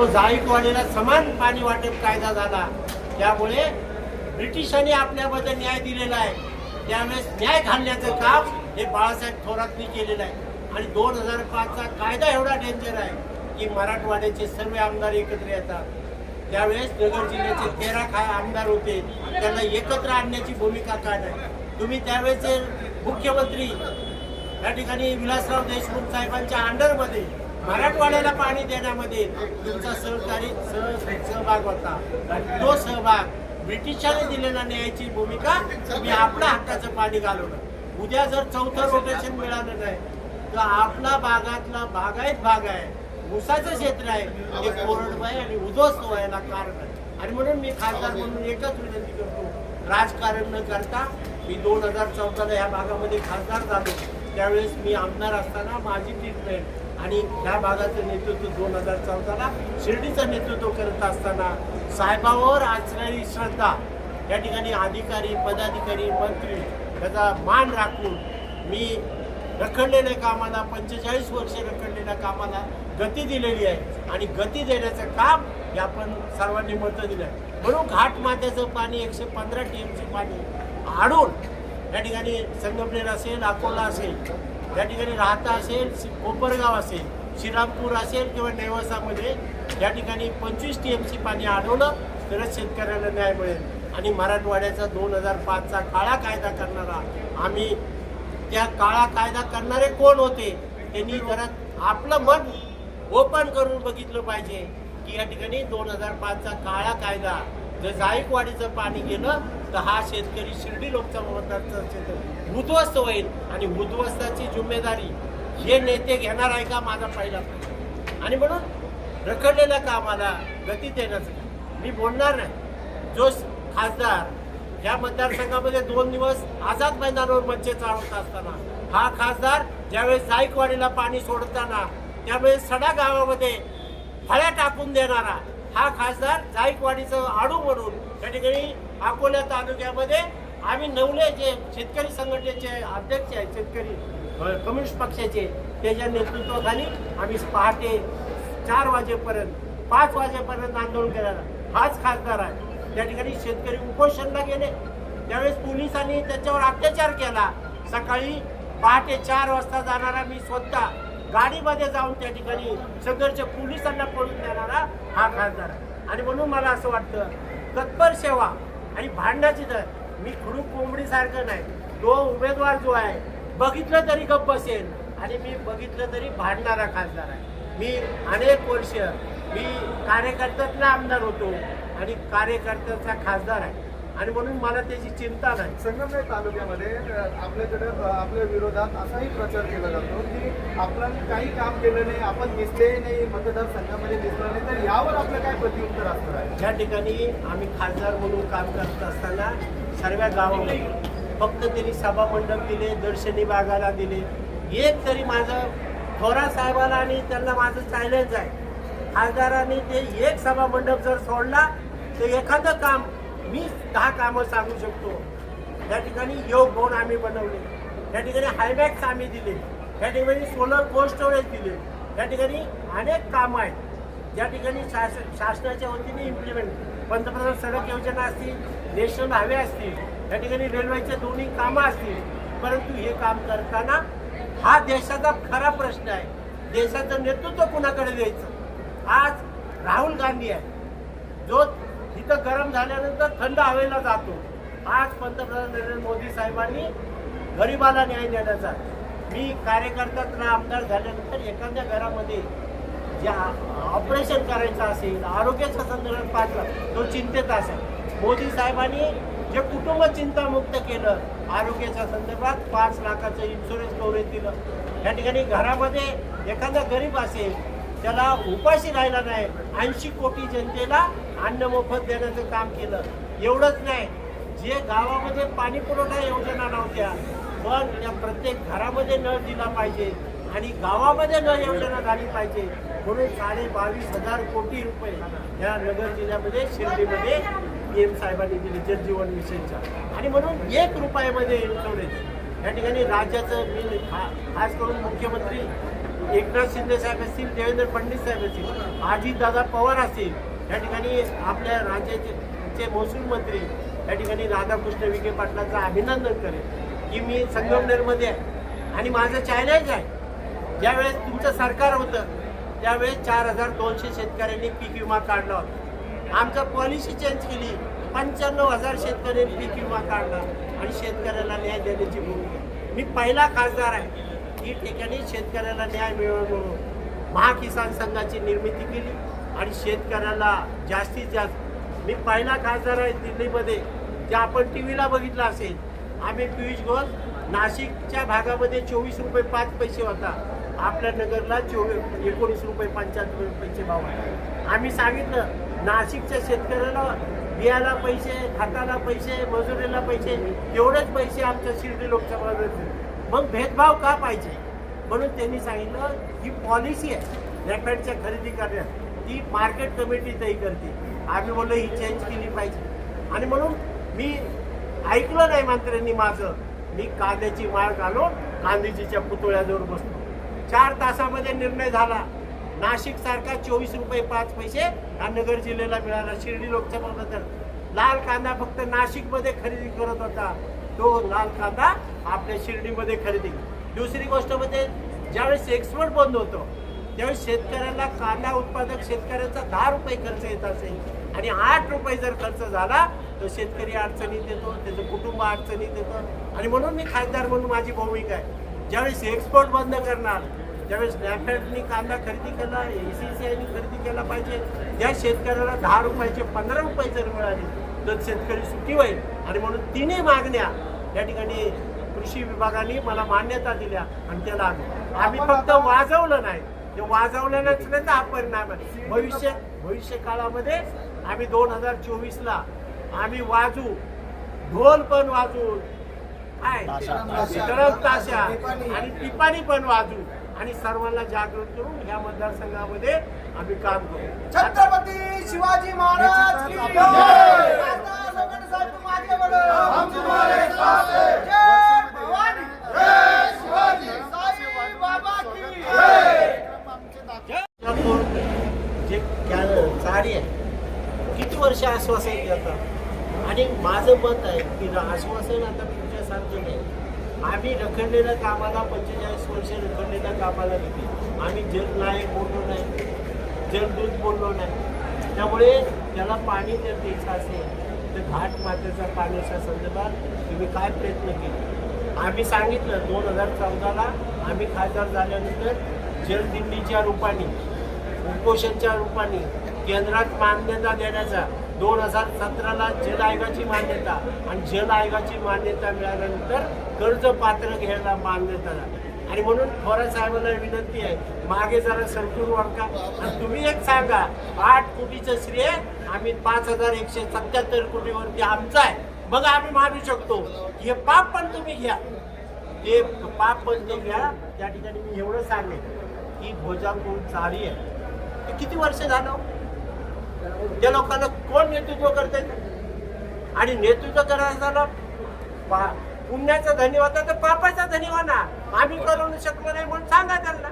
तो जायकवाडीला समान पाणी वाटप कायदा झाला. त्यामुळे ब्रिटिशांनी आपल्याबद्दल न्याय दिलेला आहे. त्यावेळेस न्याय घालण्याचं काम हे बाळासाहेब थोरातनी केलेलं आहे. आणि दोन हजार पाचचा कायदा एवढा डेंजर आहे की मराठवाड्याचे सर्व आमदार एकत्र येतात. त्यावेळेस नगर जिल्ह्याचे तेरा खा आमदार होते. त्यांना एकत्र आणण्याची भूमिका काय नाही? तुम्ही त्यावेळेचे मुख्यमंत्री या ठिकाणी विलासराव देशमुख साहेबांच्या अंडरमध्ये मराठवाड्याला पाणी देण्यामध्ये तुमचा सहकारी सह सहभाग होता. आणि तो सहभाग ब्रिटिशांनी दिलेला न्यायाची भूमिका तुम्ही आपल्या हक्काचं पाणी घालवलं. उद्या जर चौथं रोटेशन मिळालं नाही तर आपला भागातला बागायत भाग आहे. ऊसाचं क्षेत्र आहे. ते कोरडं आहे आणि उद्ध्वस्त व्हायला कारण आहे. आणि म्हणून मी खासदार म्हणून एकच विनंती करतो राजकारण न करता मी दोन हजार चौदाला ह्या भागामध्ये खासदार झालो. त्यावेळेस मी आमदार असताना माझी ट्रीटमेंट आणि ह्या भागाचं नेतृत्व दोन हजार चौदाला शिर्डीचं नेतृत्व करत असताना साहेबावर असणारी श्रद्धा या ठिकाणी अधिकारी पदाधिकारी मंत्री त्याचा मान राखून मी रखडलेल्या कामाला पंचेचाळीस वर्ष रखडलेल्या कामाला गती दिलेली आहे आणि गती देण्याचं काम हे आपण सर्वांनी मतं दिलं आहे. म्हणून घाटमात्याचं पाणी एकशे पंधरा टी एमचे पाणी आणून या ठिकाणी संगमनेर असेल अकोला असेल या ठिकाणी राहता असेल कोपरगाव असेल श्रीरामपूर असेल किंवा नेवासामध्ये या ठिकाणी पंचवीस टी एम सी पाणी अडवलं तरच शेतकऱ्याला न्याय मिळेल. आणि मराठवाड्याचा दोन हजार पाचचा काळा कायदा करणारा आम्ही त्या काळा कायदा करणारे कोण होते त्यांनी जरा आपलं मन ओपन करून बघितलं पाहिजे की या ठिकाणी दोन हजार पाचचा काळा कायदा जर जायकवाडीचं पाणी गेलं तर हा शेतकरी शिर्डी लोकसभा शेतकरी उद्ध्वस्त होईल आणि उद्ध्वस्ताची जिम्मेदारी हे नेते घेणार आहे का माझा पहिला प्रश्न. आणि म्हणून रखडलेल्या कामाला गती देण्याचं मी बोलणार नाही. जो खासदार या मतदारसंघामध्ये दोन दिवस आझाद मैदानावर मच्छे चालवत असताना हा खासदार ज्यावेळेस जायकवाडीला पाणी सोडताना त्यावेळेस सडा गावामध्ये फळ्या टाकून देणारा हा खासदार जायकवाडीचं आडू म्हणून त्या ठिकाणी अकोल्या तालुक्यामध्ये आम्ही नवले जे शेतकरी संघटनेचे अध्यक्ष आहेत शेतकरी कम्युनिस्ट पक्षाचे त्याच्या नेतृत्वाखाली आम्ही पहाटे चार वाजेपर्यंत पाच वाजेपर्यंत आंदोलन केलेलं हाच खासदार आहे. त्या ठिकाणी शेतकरी उपोषणला गेले. त्यावेळेस पोलिसांनी त्याच्यावर अत्याचार केला. सकाळी पहाटे चार वाजता जाणारा मी स्वतः गाडीमध्ये जाऊन त्या ठिकाणी सदरच्या पोलिसांना पळून देणारा हा खासदार आहे. आणि म्हणून मला असं वाटतं तत्पर सेवा आणि भांडणाची दर मी खुडूक कोंबडीसारखं नाही. तो उमेदवार जो आहे बघितलं तरी गप्प बसेल आणि मी बघितलं तरी भांडणारा खासदार आहे. मी अनेक वर्ष मी कार्यकर्त्यातला आमदार होतो आणि कार्यकर्त्याचा खासदार आहे. आणि म्हणून मला त्याची चिंता नाही. संगमनेर तालुक्यामध्ये आपल्याकडे आपल्या विरोधात असाही प्रचार केला जातो की आपण काही काम केलं नाही आपण दिसले नाही मतदारसंघामध्ये दिसलं नाही तर यावर आपलं काय प्रत्युत्तर असणार आहे? या ठिकाणी आम्ही खासदार म्हणून काम करत असताना सर्व गावामध्ये फक्त त्यांनी सभा मंडप दिले दर्शनी बागाला दिले. एक तरी माझं थोरा साहेबाला आणि त्यांना माझं चॅलेंज आहे. खासदारांनी ते एक सभा मंडप जर सोडला तर एखादं काम मी दहा कामं सांगू शकतो. या ठिकाणी योग भवन आम्ही बनवले. या ठिकाणी हायमॅक्स आम्ही दिले. या ठिकाणी सोलर कोल्ड स्टोरेज दिले. या ठिकाणी अनेक कामं आहेत. ज्या ठिकाणी शास शासनाच्या वतीने इम्प्लिमेंट पंतप्रधान सडक योजना असतील नॅशनल हायवे असतील या ठिकाणी रेल्वेचे दोन्ही कामं असतील. परंतु हे काम करताना हा देशाचा खरा प्रश्न आहे. देशाचं नेतृत्व कुणाकडे द्यायचं? आज राहुल गांधी आहे जो फक्त गरम झाल्यानंतर थंड हवेला जातो. आज पंतप्रधान नरेंद्र मोदी साहेबांनी गरिबाला न्याय देण्याचा मी कार्यकर्त्यातला आमदार झाल्यानंतर एखाद्या घरामध्ये जे ऑपरेशन करायचं असेल आरोग्याच्या संदर्भात पाठला तो चिंतेत असेल. मोदी साहेबांनी जे कुटुंब चिंतामुक्त केलं आरोग्याच्या संदर्भात पाच लाखाचं इन्शुरन्स कव्हरेज दिलं. या ठिकाणी घरामध्ये एखादा गरीब असेल त्याला उपाशी राहिला नाही ऐंशी कोटी जनतेला अन्न मोफत देण्याचं काम केलं. एवढंच नाही. जे गावामध्ये पाणी पुरवठा योजना नव्हत्या पण त्या प्रत्येक घरामध्ये नळ दिला पाहिजे आणि गावामध्ये नळ योजना झाली पाहिजे. म्हणून साडे बावीस हजार कोटी रुपये या नगर जिल्ह्यामध्ये शिर्डीमध्ये पी एम साहेबांनी दिले जलजीवन मिशनच्या. आणि म्हणून एक रुपयामध्ये इन्शुरन्स या ठिकाणी राज्याचं मी खा खास करून मुख्यमंत्री एकनाथ शिंदे साहेब असतील देवेंद्र फडणवीस साहेब असतील अजितदादा पवार असतील या ठिकाणी आपल्या राज्याचे महसूल मंत्री या ठिकाणी राधाकृष्ण विखे पाटलाचं अभिनंदन करेल की मी संगमनेरमध्ये आहे आणि माझं चॅलेंज आहे. ज्यावेळेस तुमचं सरकार होतं त्यावेळेस चार हजार दोनशे शेतकऱ्यांनी पीक विमा काढला होता. आमचा पॉलिसी चेंज केली पंच्याण्णव हजार शेतकऱ्यांनी पीक विमा काढला आणि शेतकऱ्याला न्याय देण्याची भूमिका. मी पहिला खासदार आहे. ही ठिकाणी शेतकऱ्याला न्याय मिळवून म्हणून महाकिसान संघाची निर्मिती केली. आणि शेतकऱ्याला जास्तीत जास्त. मी पहिला खासदार आहे दिल्लीमध्ये. जे आपण टी व्हीला बघितलं असेल आम्ही पियुष घोष नाशिकच्या भागामध्ये चोवीस रुपये पाच पैसे होता. आपल्या नगरला चोवीस एकोणीस रुपये पंच्याहत्तर पैसे भाव आहे आम्ही सांगितलं नाशिकच्या शेतकऱ्याला बियाला पैसे खाताला पैसे मजुरीला पैसे एवढेच पैसे आमच्या शिर्डी लोकसभा मग भेदभाव का पाहिजे? म्हणून त्यांनी सांगितलं ही पॉलिसी आहे रॅपॅडच्या खरेदी करण्यात. ती मार्केट कमिटी तय करते. आम्ही बोललो ही चेंज केली पाहिजे. आणि म्हणून मी ऐकलं नाही मंत्र्यांनी माझं. मी कांद्याची माळ घालून गांधीजीच्या पुतळ्याजवळ बसलो. चार तासामध्ये निर्णय झाला. नाशिक सारखा चोवीस रुपये पाच पैसे हा नगर जिल्ह्याला मिळाला शिर्डी लोकसभा बद्दल. लाल कांदा फक्त नाशिकमध्ये खरेदी करत होता. तो लाल कांदा आपल्या शिर्डीमध्ये खरेदी. दुसरी गोष्ट म्हणजे ज्यावेळेस एक्सपोर्ट बंद होतो त्यावेळेस शेतकऱ्याला कांदा उत्पादक शेतकऱ्याचा दहा रुपये खर्च येत असेल आणि आठ रुपये जर खर्च झाला तर शेतकरी अडचणीत येतो त्याचं कुटुंब अडचणीत येतं. आणि म्हणून मी खासदार म्हणून माझी भूमिका आहे. ज्यावेळेस एक्सपोर्ट बंद करणार ज्यावेळेस नॅफेडनी कांदा खरेदी केला ए सी सी आयनी खरेदी केला पाहिजे त्या शेतकऱ्याला दहा रुपयाचे पंधरा रुपये जर मिळाले तर शेतकरी सुखी होईल. आणि म्हणून तिन्ही मागण्या या ठिकाणी कृषी विभागाने मला मान्यता दिल्या आणि त्याला आम्ही फक्त वाजवलं नाही. ते वाजवलं नसलं तर हा परिणाम आहे भविष्य भविष्य काळामध्ये आम्ही दोन हजार चोवीसला आम्ही वाजू ढोल पण वाजू काय? तरल ताशा. आणि टिपाणी पण वाजू आणि सर्वांना जागृत करून या मतदारसंघामध्ये आम्ही काम करू. छत्रपती शिवाजी महाराज की जय! जय! खासदार लोखंडे साहेब तुम आगे बढ़ो हम तुम्हारे साथ हैं. जय भवानी साई बाबा की कोल्हापूर जे कॅ- चारी आहे किती वर्ष आश्वासन देतात आणि माझं मत आहे की आश्वासन आता तुमच्यासारखं नाही. आम्ही रखडलेल्या कामाला पंचेचाळीस वर्ष रखडलेल्या कामाला किती आम्ही जलनायक बोललो नाही. जलदूत बोललो नाही. त्यामुळे त्याला पाणी जर द्यायचं असेल तर घाट मातेच्या पाण्याच्या संदर्भात तुम्ही काय प्रयत्न केले? आम्ही सांगितलं दोन हजार चौदाला आम्ही खासदार झाल्यानंतर जलदिंडीच्या रूपाने उपोषणच्या रूपाने केंद्रात मान्यता देण्याचा दोन हजार सतराला जल आयोगाची मान्यता आणि जल आयोगाची मान्यता मिळाल्यानंतर कर्ज पात्र घ्यायला मान्यता झाली. आणि म्हणून थोरात साहेबांना विनंती आहे मागे जरा सरकून वाढका. आणि तुम्ही एक सांगा आठ कोटीचं श्रेय आम्ही पाच हजार एकशे सत्याहत्तर कोटीवरती आमचं आहे. मग आम्ही मानू शकतो. हे पाप पण तुम्ही घ्या. ते पाप पण ते घ्या. त्या ठिकाणी मी एवढं सांगेन की भोजापूर चारी आहे. ते किती वर्ष झालं? त्या लोकांना कोण नेतृत्व करते आणि नेतृत्व करायचं झालं पुण्याचा धनी होता तर पापाचा धनी होणार आम्ही करू शकलो नाही म्हणून सांगा त्यांना.